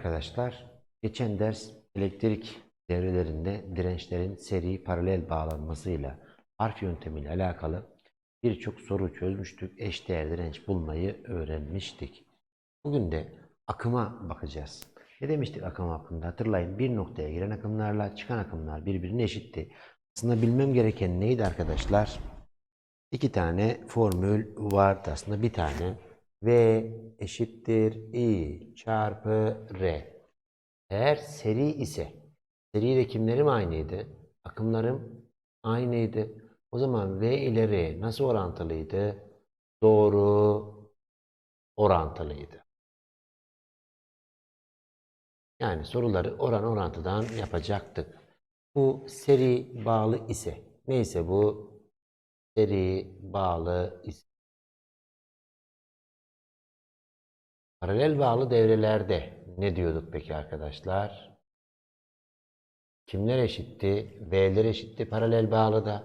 Arkadaşlar. Geçen ders elektrik devrelerinde dirençlerin seri paralel bağlanmasıyla harf yöntemiyle alakalı birçok soru çözmüştük. Eşdeğer direnç bulmayı öğrenmiştik. Bugün de akıma bakacağız. Ne demiştik akım hakkında? Hatırlayın bir noktaya giren akımlarla çıkan akımlar birbirine eşitti. Aslında bilmem gereken neydi arkadaşlar? İki tane formül vardı aslında bir tane. V eşittir I çarpı R. Eğer seri ise, seri ile kimlerim aynıydı? Akımlarım aynıydı. O zaman V ile R nasıl orantılıydı? Doğru orantılıydı. Yani soruları oran orantıdan yapacaktık. Bu seri bağlı ise, neyse bu seri bağlı ise. Paralel bağlı devrelerde ne diyorduk peki arkadaşlar? Kimler eşitti? V'ler eşitti paralel bağlıda.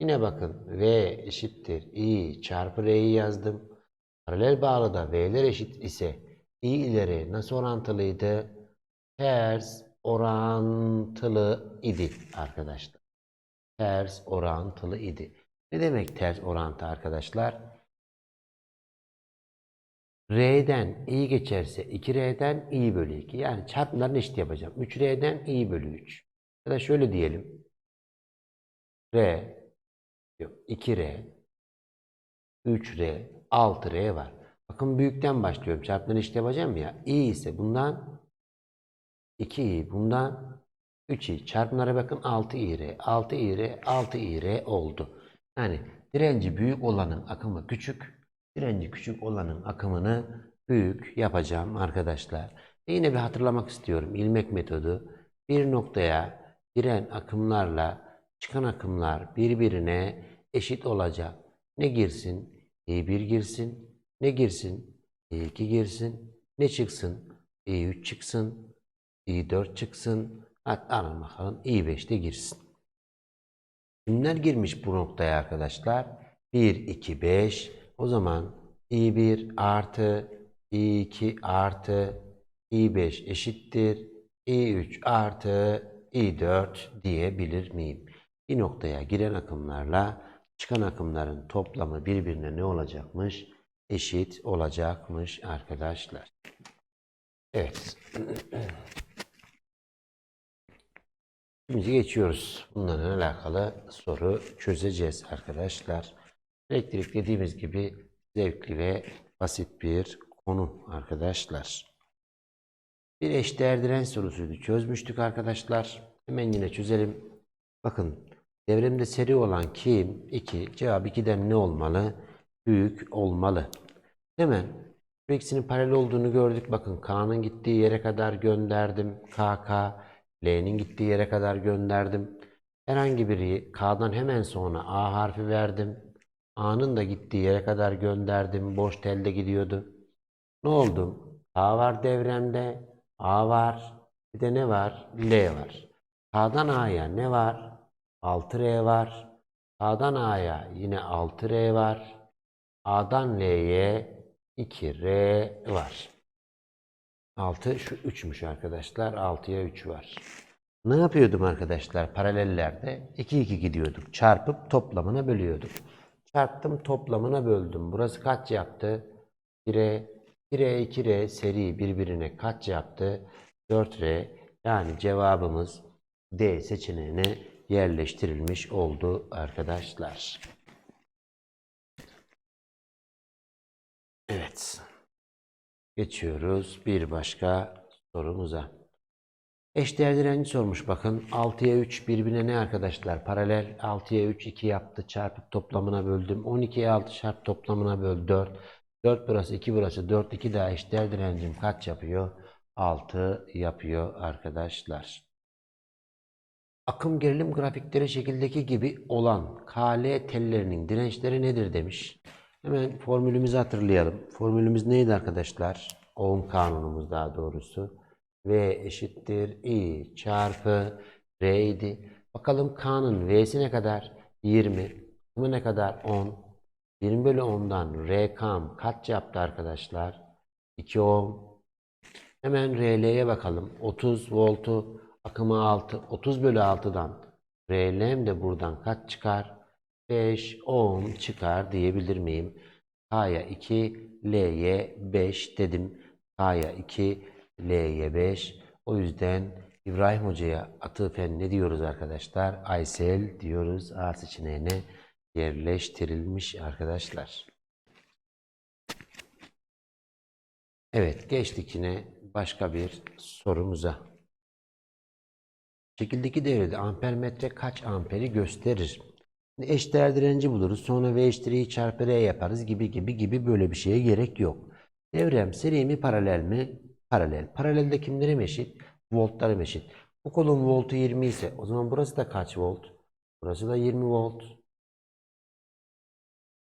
Yine bakın V eşittir I çarpı R'yi yazdım. Paralel bağlıda V'ler eşit ise I ileri nasıl orantılıydı? Ters orantılı idi arkadaşlar. Ters orantılı idi. Ne demek ters orantı arkadaşlar? R'den i geçerse 2R'den i bölü 2. Yani çarpımlarını eşit yapacağım. 3R'den i bölü 3. Ya da şöyle diyelim. R yok 2R 3R 6R var. Bakın büyükten başlıyorum. Çarpımlarını eşit yapacağım ya. i ise bundan 2i bundan 3i. Çarpımlara bakın 6i 6i 6i oldu. Yani direnci büyük olanın akımı küçük. Direnci küçük olanın akımını büyük yapacağım arkadaşlar. Ve yine bir hatırlamak istiyorum. İlmek metodu bir noktaya giren akımlarla çıkan akımlar birbirine eşit olacak. Ne girsin? E1 girsin. Ne girsin? E2 girsin. Ne çıksın? E3 çıksın. E4 çıksın. Hatta bakalım E5 de girsin. Kimler girmiş bu noktaya arkadaşlar? 1, 2, 5. O zaman i1 artı i2 artı i5 eşittir i3 artı i4 diyebilir miyim? Bir noktaya giren akımlarla çıkan akımların toplamı birbirine ne olacakmış? Eşit olacakmış arkadaşlar. Evet. Şimdi geçiyoruz. Bunlarla alakalı soru çözeceğiz arkadaşlar. Elektrik dediğimiz gibi zevkli ve basit bir konu arkadaşlar. Bir eşdeğer direnç sorusuydu. Çözmüştük arkadaşlar. Hemen yine çözelim. Bakın devremde seri olan kim? 2. Cevap 2'den ne olmalı? Büyük olmalı. Hemen bu ikisinin paralel olduğunu gördük. Bakın K'nın gittiği yere kadar gönderdim. KK. L'nin gittiği yere kadar gönderdim. Herhangi biri K'dan hemen sonra A harfi verdim. A'nın da gittiği yere kadar gönderdim. Boş telde gidiyordu. Ne oldu? K var devremde. A var. Bir de ne var? L var. K'dan A'ya ne var? 6R var. K'dan A'ya yine 6R var. A'dan L'ye 2R var. 6 şu 3'müş arkadaşlar. 6'ya 3 var. Ne yapıyordum arkadaşlar paralellerde? 2 2 gidiyorduk. Çarpıp toplamına bölüyorduk. Çarptım toplamına böldüm. Burası kaç yaptı? 1'e 1'e 2're seri birbirine kaç yaptı? 4R. Yani cevabımız D seçeneğine yerleştirilmiş oldu arkadaşlar. Evet. Geçiyoruz bir başka sorumuza. Eşdeğer direnci sormuş bakın. 6'ya 3 birbirine ne arkadaşlar? Paralel 6'ya 3 2 yaptı. Çarpıp toplamına böldüm. 12'ye 6 çarp toplamına böl 4. 4 burası 2 burası 4 2 daha eşdeğer direncim kaç yapıyor? 6 yapıyor arkadaşlar. Akım gerilim grafikleri şekildeki gibi olan KL tellerinin dirençleri nedir demiş. Hemen formülümüzü hatırlayalım. Formülümüz neydi arkadaşlar? Ohm kanunumuz daha doğrusu. V eşittir I çarpı R idi. Bakalım K'nın V'si ne kadar? 20. K'mı ne kadar? 10. 20 bölü 10'dan R K'm kaç yaptı arkadaşlar? 2 ohm. Hemen RL'ye bakalım. 30 voltu akımı 6. 30 bölü 6'dan RL'm de buradan kaç çıkar? 5 ohm çıkar diyebilir miyim? K'ya 2, L'ye 5 dedim. K'ya 2, L'ye 5. O yüzden İbrahim Hoca'ya atıfen ne diyoruz arkadaşlar? Aysel diyoruz. A seçeneğine yerleştirilmiş arkadaşlar. Evet geçtik yine başka bir sorumuza. Şekildeki devrede ampermetre kaç amperi gösterir? Eşdeğer direnci buluruz. Sonra V eşittir çarpı R yaparız gibi gibi gibi böyle bir şeye gerek yok. Devrem seri mi paralel mi? Paralel. Paralelde kimlerim eşit? Voltlarım eşit. Bu kolun voltu 20 ise o zaman burası da kaç volt? Burası da 20 volt.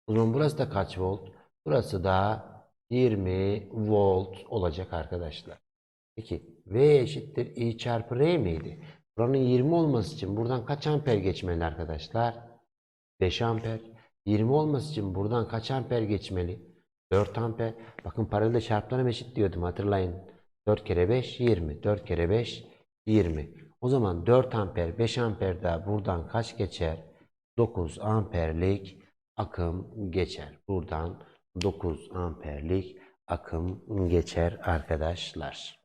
O zaman burası da kaç volt? Burası da 20 volt olacak arkadaşlar. Peki V eşittir I çarpı R miydi? Buranın 20 olması için buradan kaç amper geçmeli arkadaşlar? 5 amper. 20 olması için buradan kaç amper geçmeli? 4 amper. Bakın paralelde çarplarım eşit diyordum hatırlayın. 4 kere 5 20. 4 kere 5 20. O zaman 4 amper 5 amper daha buradan kaç geçer? 9 amperlik akım geçer. Buradan 9 amperlik akım geçer arkadaşlar.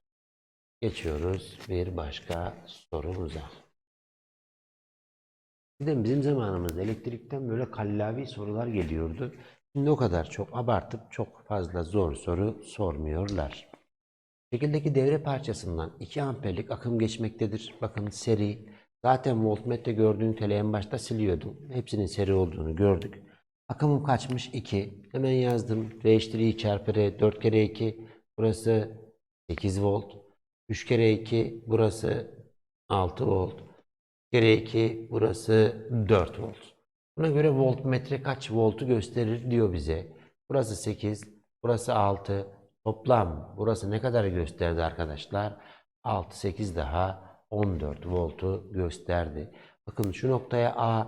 Geçiyoruz bir başka sorumuza. De bizim zamanımızda elektrikten böyle kallavi sorular geliyordu. Şimdi o kadar çok abartıp çok fazla zor soru sormuyorlar. Şekildeki devre parçasından 2 amperlik akım geçmektedir. Bakın seri. Zaten voltmetre gördüğün tele en başta siliyordum. Hepsinin seri olduğunu gördük. Akımım kaçmış? 2. Hemen yazdım. I çarpı R. 4 kere 2. Burası 8 volt. 3 kere 2. Burası 6 volt. 3 kere 2. Burası 4 volt. Buna göre voltmetre kaç voltu gösterir diyor bize. Burası 8. Burası 6. Toplam burası ne kadar gösterdi arkadaşlar? 6, 8 daha 14 voltu gösterdi. Bakın şu noktaya A,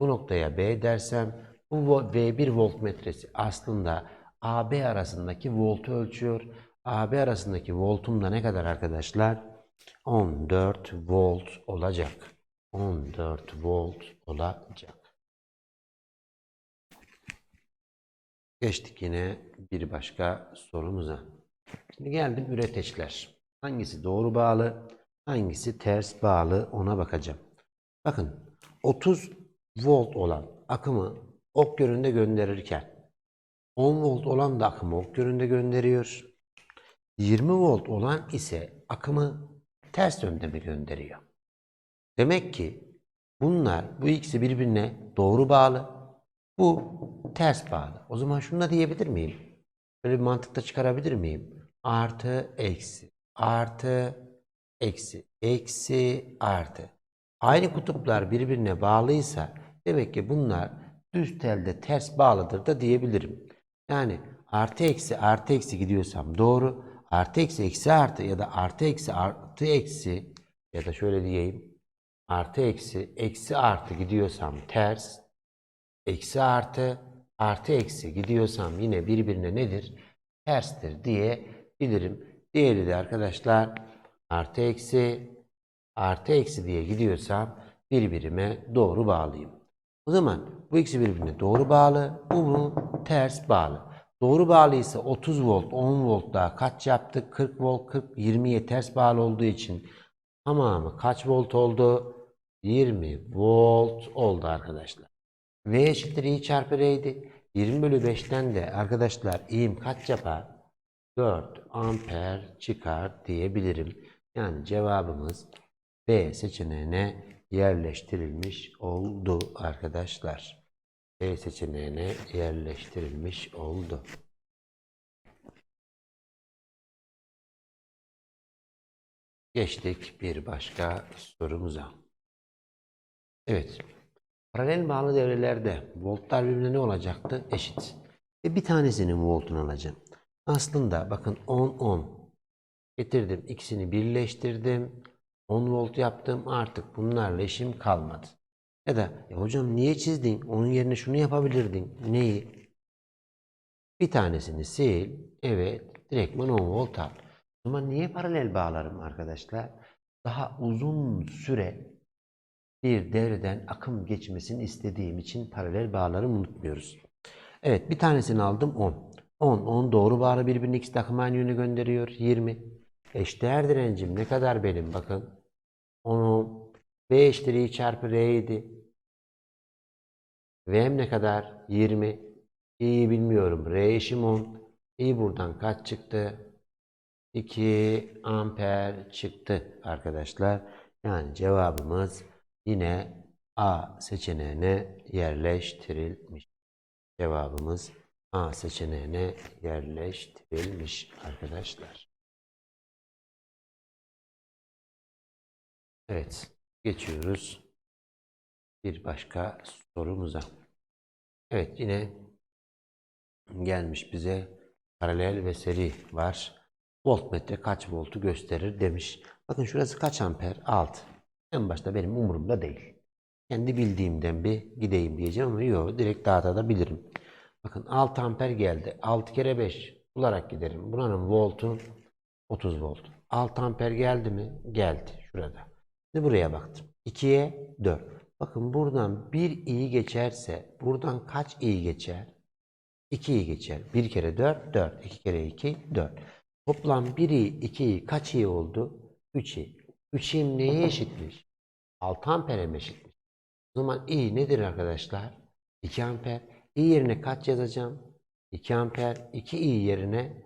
bu noktaya B dersem bu vo- V1 voltmetresi aslında AB arasındaki voltu ölçüyor. AB arasındaki voltum da ne kadar arkadaşlar? 14 volt olacak. 14 volt olacak. Geçtik yine bir başka sorumuza. Şimdi geldim üreteçler. Hangisi doğru bağlı, hangisi ters bağlı ona bakacağım. Bakın 30 volt olan akımı ok yönünde gönderirken 10 volt olan da akımı ok yönünde gönderiyor. 20 volt olan ise akımı ters yönde mi gönderiyor? Demek ki bunlar bu ikisi birbirine doğru bağlı. Bu ters bağlı. O zaman şunu da diyebilir miyim? Böyle bir mantıkta çıkarabilir miyim? Artı, eksi, artı, eksi, eksi, artı. Aynı kutuplar birbirine bağlıysa demek ki bunlar düz telde ters bağlıdır da diyebilirim. Yani artı eksi artı eksi gidiyorsam doğru. Artı eksi eksi artı ya da artı eksi artı eksi ya da şöyle diyeyim. Artı eksi eksi artı gidiyorsam ters. Eksi artı artı eksi gidiyorsam yine birbirine nedir? Terstir diye bilirim. Diğeri de arkadaşlar artı eksi artı eksi diye gidiyorsam birbirime doğru bağlıyım. O zaman bu ikisi birbirine doğru bağlı, bu mu ters bağlı. Doğru bağlıysa 30 volt, 10 volt daha kaç yaptık? 40 volt, 40, 20'ye ters bağlı olduğu için tamamı kaç volt oldu? 20 volt oldu arkadaşlar. V eşittir I çarpı R'ydi. 20 bölü 5'ten de arkadaşlar i'im kaç yapar? 4 amper çıkar diyebilirim. Yani cevabımız B seçeneğine yerleştirilmiş oldu arkadaşlar. B seçeneğine yerleştirilmiş oldu. Geçtik bir başka sorumuza. Evet. Paralel bağlı devrelerde voltlar birbirine ne olacaktı? Eşit. Ve bir tanesinin voltunu alacağım. Aslında bakın 10 10 getirdim. ikisini birleştirdim. 10 volt yaptım. Artık bunlarla işim kalmadı. Ya da ya hocam niye çizdin? Onun yerine şunu yapabilirdin. Neyi? Bir tanesini sil. Evet. Direktman 10 volt al. O niye paralel bağlarım arkadaşlar? Daha uzun süre bir devreden akım geçmesini istediğim için paralel bağları unutmuyoruz. Evet bir tanesini aldım 10. 10, 10 doğru bağlı birbirine ikisi de akım aynı yöne gönderiyor. 20. Eşdeğer direncim ne kadar benim bakın. 10, V eşittir çarpı R idi. V'm ne kadar? 20. İ'yi bilmiyorum. R eşim 10. İ buradan kaç çıktı? 2 amper çıktı arkadaşlar. Yani cevabımız yine A seçeneğine yerleştirilmiş. Cevabımız A seçeneğine yerleştirilmiş arkadaşlar. Evet, geçiyoruz bir başka sorumuza. Evet, yine gelmiş bize paralel ve seri var. Voltmetre kaç voltu gösterir demiş. Bakın şurası kaç amper? 6. En başta benim umurumda değil. Kendi bildiğimden bir gideyim diyeceğim ama yok direkt dağıtabilirim. Bakın 6 amper geldi. 6 kere 5 bularak giderim. Buranın voltu 30 volt. 6 amper geldi mi? Geldi şurada. Şimdi buraya baktım. 2'ye 4. Bakın buradan bir i geçerse buradan kaç i geçer? 2 i geçer. 1 kere 4 4. 2 kere 2 4. Toplam 1 i 2 i kaç i oldu? 3 i. 3 i neye eşitmiş? 6 ampere mi? O zaman i nedir arkadaşlar? 2 amper. i yerine kaç yazacağım? 2 amper. 2 i yerine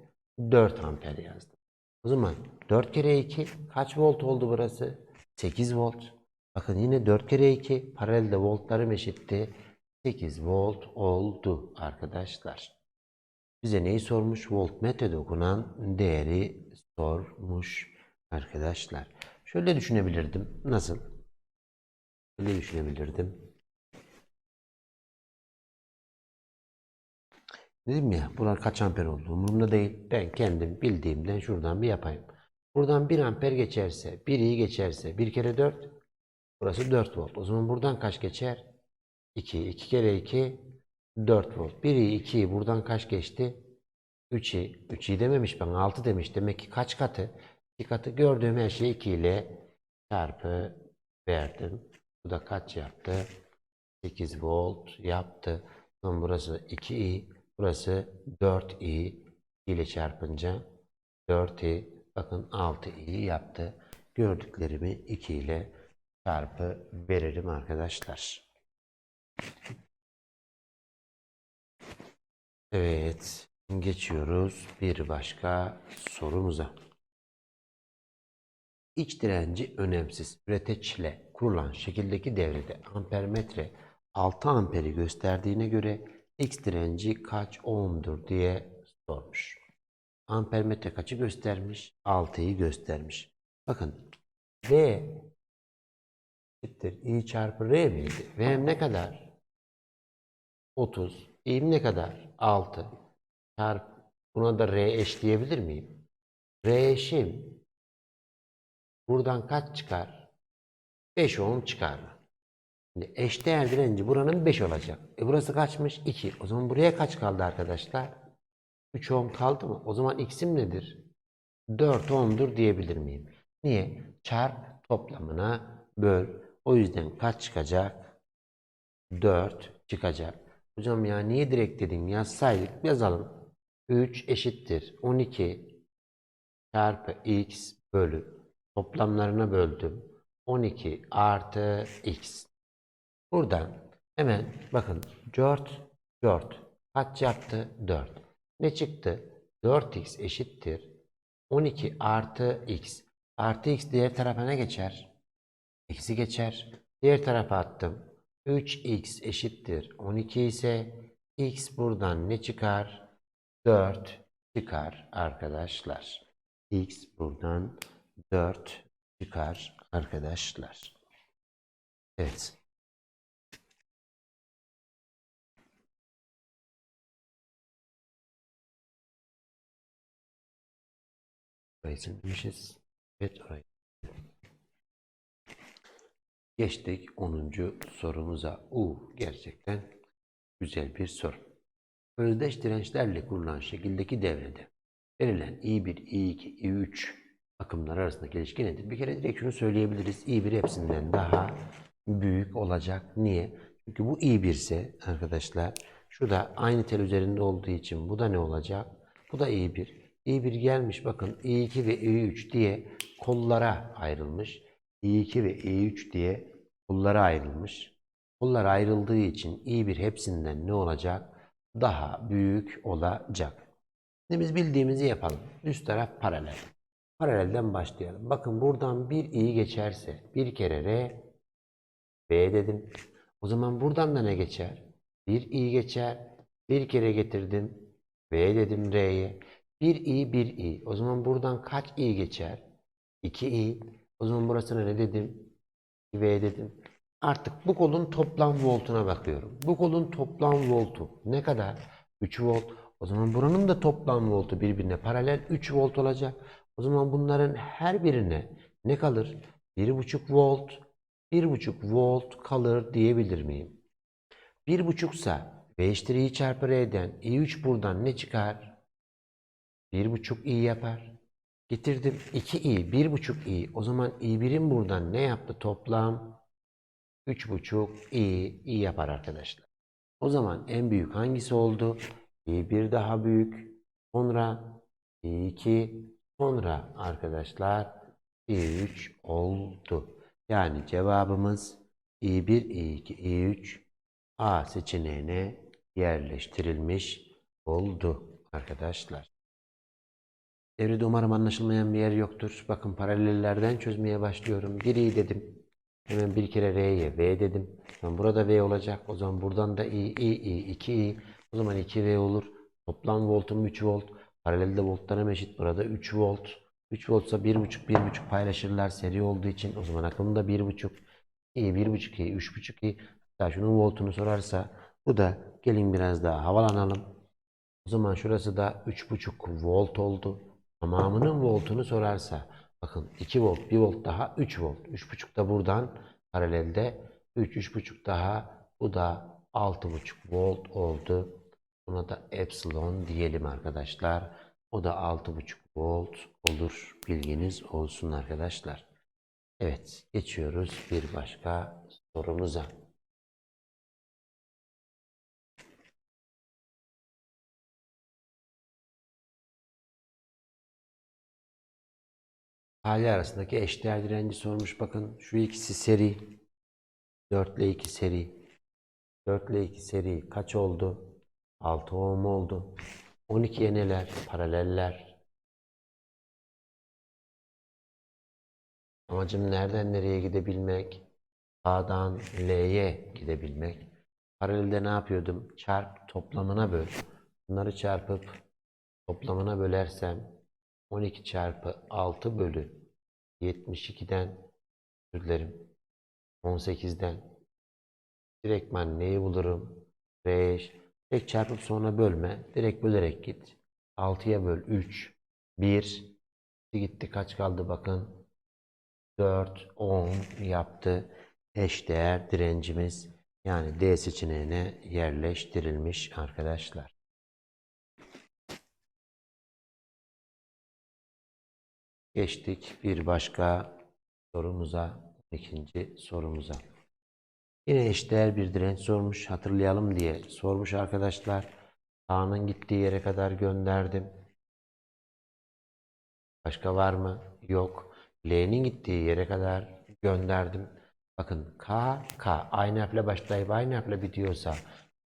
4 amper yazdım. O zaman 4 kere 2 kaç volt oldu burası? 8 volt. Bakın yine 4 kere 2 paralelde voltlarım eşitti. 8 volt oldu arkadaşlar. Bize neyi sormuş? Voltmetre dokunan değeri sormuş arkadaşlar. Şöyle düşünebilirdim. Nasıl? Şöyle düşünebilirdim. Dedim ya bunlar kaç amper oldu umurumda değil. Ben kendim bildiğimden şuradan bir yapayım. Buradan 1 amper geçerse, 1 i geçerse 1 kere 4 burası 4 volt. O zaman buradan kaç geçer? 2. 2 kere 2 4 volt. 1 i 2 i buradan kaç geçti? 3 i. 3 i dememiş ben 6 demiş. Demek ki kaç katı? 2 katı gördüğüm her şeyi 2 ile çarpı verdim. Bu da kaç yaptı? 8 volt yaptı. Sonra burası 2i. Burası 4i. 2 ile çarpınca 4i. Bakın 6i yaptı. Gördüklerimi 2 ile çarpı veririm arkadaşlar. Evet. Geçiyoruz bir başka sorumuza. İç direnci önemsiz. Üreteçle kurulan şekildeki devrede ampermetre 6 amperi gösterdiğine göre X direnci kaç ohm'dur diye sormuş. Ampermetre kaçı göstermiş? 6'yı göstermiş. Bakın V eşittir I çarpı R miydi? V'm ne kadar? 30. İ'm ne kadar? 6. Çarp. Buna da R eş diyebilir miyim? R eşim buradan kaç çıkar? 5 ohm çıkar mı? Şimdi eşdeğer direnci buranın 5 olacak. E burası kaçmış? 2. O zaman buraya kaç kaldı arkadaşlar? 3 ohm kaldı mı? O zaman x'im nedir? 4 ohm'dur diyebilir miyim? Niye? Çarp toplamına böl. O yüzden kaç çıkacak? 4 çıkacak. Hocam ya niye direkt dedin? Yazsaydık yazalım. 3 eşittir. 12 çarpı x bölü toplamlarına böldüm. 12 artı x. Buradan hemen bakın 4 4 kaç yaptı? 4. Ne çıktı? 4x eşittir. 12 artı x. Artı x diğer tarafa ne geçer? Eksi geçer. Diğer tarafa attım. 3x eşittir 12 ise x buradan ne çıkar? 4 çıkar arkadaşlar. x buradan 4 çıkar arkadaşlar. Evet. Burayı. Evet orayı. Geçtik 10. sorumuza. U gerçekten güzel bir soru. Özdeş dirençlerle kurulan şekildeki devrede Verilen i1, i2, i3 akımlar arasındaki ilişki nedir? Bir kere direkt şunu söyleyebiliriz. i1 hepsinden daha büyük olacak. Niye? Çünkü bu i1 ise arkadaşlar şu da aynı tel üzerinde olduğu için bu da ne olacak? Bu da i1. i1 gelmiş bakın i2 ve i3 diye kollara ayrılmış. i2 ve i3 diye kollara ayrılmış. Kollar ayrıldığı için i1 hepsinden ne olacak? Daha büyük olacak. Şimdi biz bildiğimizi yapalım. Üst taraf paralel. Paralelden başlayalım. Bakın buradan bir i geçerse bir kere r b dedim. O zaman buradan da ne geçer? Bir i geçer. Bir kere getirdim. v dedim r'ye. Bir i bir i. O zaman buradan kaç i geçer? 2 i. O zaman burasına ne dedim? V dedim. Artık bu kolun toplam voltuna bakıyorum. Bu kolun toplam voltu ne kadar? 3 volt. O zaman buranın da toplam voltu birbirine paralel 3 volt olacak. O zaman bunların her birine ne kalır? 1,5 volt, 1,5 volt kalır diyebilir miyim? 1,5 ise V eşittir i çarpı R'den i3 buradan ne çıkar? 1,5 i yapar. Getirdim 2i, 1,5 i. O zaman i1'in buradan ne yaptı toplam? 3,5 i, i yapar arkadaşlar. O zaman en büyük hangisi oldu? i1 daha büyük. Sonra i2, sonra arkadaşlar i3 oldu. Yani cevabımız i1, i2, i3 A seçeneğine yerleştirilmiş oldu arkadaşlar. Devrede umarım anlaşılmayan bir yer yoktur. Bakın paralellerden çözmeye başlıyorum. 1 i dedim. Hemen bir kere r'ye v dedim. Tamam, burada v olacak. O zaman buradan da i, i, i, 2 i. O zaman 2v olur. Toplam voltum 3 volt. Paralelde voltlarım eşit. Burada 3 volt. 3 voltsa 1.5 1.5 paylaşırlar seri olduğu için. O zaman aklımda 1.5 i, 1.5 i, 3.5 i. Hatta şunun voltunu sorarsa bu da gelin biraz daha havalanalım. O zaman şurası da 3.5 volt oldu. Tamamının voltunu sorarsa bakın 2 volt 1 volt daha 3 volt. 3.5 da buradan paralelde 3 3.5 daha bu da 6.5 volt oldu. Buna da epsilon diyelim arkadaşlar. O da 6.5 volt olur. Bilginiz olsun arkadaşlar. Evet geçiyoruz bir başka sorumuza. Hali arasındaki eşdeğer direnci sormuş. Bakın şu ikisi seri. 4 ile 2 seri. 4 ile 2 seri kaç oldu? 6 ohm oldu. 12'ye neler? Paraleller. Amacım nereden nereye gidebilmek? A'dan L'ye gidebilmek. Paralelde ne yapıyordum? Çarp toplamına böl. Bunları çarpıp toplamına bölersem 12 çarpı 6 bölü 72'den özür dilerim 18'den direktman neyi bulurum? 5 direkt çarpıp sonra bölme. Direkt bölerek git. 6'ya böl 3 1 gitti kaç kaldı bakın 4 10 yaptı. Eşdeğer direncimiz yani D seçeneğine yerleştirilmiş arkadaşlar. Geçtik bir başka sorumuza, ikinci sorumuza. Yine eşdeğer bir direnç sormuş, hatırlayalım diye sormuş arkadaşlar. A'nın gittiği yere kadar gönderdim. Başka var mı? Yok. L'nin gittiği yere kadar gönderdim. Bakın K, K aynı harfle başlayıp aynı harfle bitiyorsa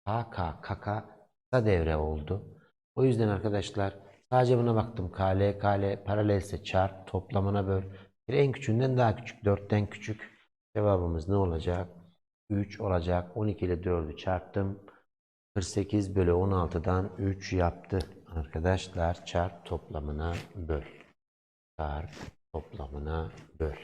K, K, K, K kısa devre oldu. O yüzden arkadaşlar sadece buna baktım. KL, KL paralelse çarp toplamına böl. Bir en küçüğünden daha küçük. 4'ten küçük. Cevabımız ne olacak? 3 olacak. 12 ile 4'ü çarptım. 48 bölü 16'dan 3 yaptı. Arkadaşlar çarp toplamına böl. Çarp toplamına böl.